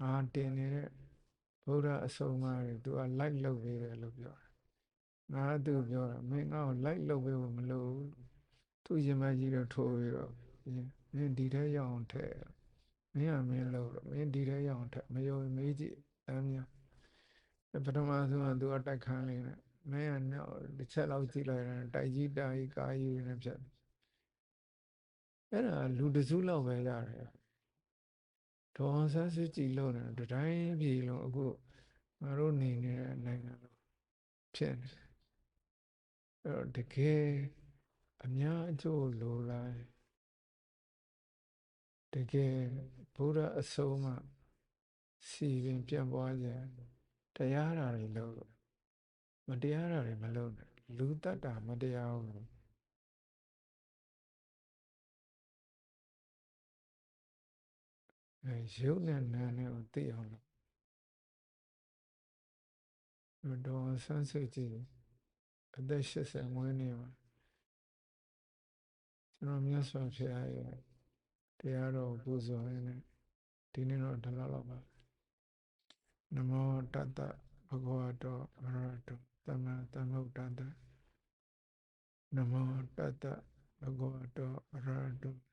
ငါတင်နေတဲ့ဗုဒ္ဓအဆုံးအမတွေ तू က like လုပ်ပေးတယ်လို့ပြောတယ်ငါကသူ့ပြောတာမင်းငါ့ကို like လုပ်ပေးဖို့မလိုဘူးသူ့ရင်မကြီးတော့ထိုးပြီးတော့မင်းဒီထဲရောက်အောင်ထည့်မင်းကမင်းလို့မင်းဒီထဲရောက်အောင်ထည့်မယုံမေးကြည့်အမ်းများပထမဆုံးက तू ကတိုက်ခန်းလေးနဲ့မင်းကနောက်တစ်ချက်လောက်ကြည့်လိုက်ရင်တိုက်ကြီးတာကြီးကာကြီးနဲ့ဖြစ်အဲ့ဒါလူတစုလောက်ပဲရတယ် ဒေါ်ဆန်းစစ်ကြည်လို့နေတတိုင်းပြည်လုံးအခုငါတို့နေနေတဲ့နိုင်ငံလုံးဖြစ်နေအဲ့တော့တကယ်အများအကျိုးလိုလားတကယ်ဘုရားအဆုံးအမစီပင်ပြန့်ပွားခြင်းတရားဓာတွေလို့မတရားဓာတွေမလုပ်နဲ့လူတတ်တာမတရားဘူး ရုပ်နဲ့နာနဲ့ကိုသိအောင်လို့ဒေါ်ဆန်းစုကြည်အသက်80ဝန်းနေမှာကျွန်တော်မြတ်စွာဘုရားရဲ့တရားတော်ပူဇော်ရင်းနဲ့ဒီနေ့တော့ဒီလောက်ပါနမောတတ္တဘဂဝတောအရဟတောသမ္မာသမ္ဗုဒ္ဓတ္တနမောတတ္တဘဂဝတောအရဟတောသမ္မာသမ္ဗုဒ္ဓ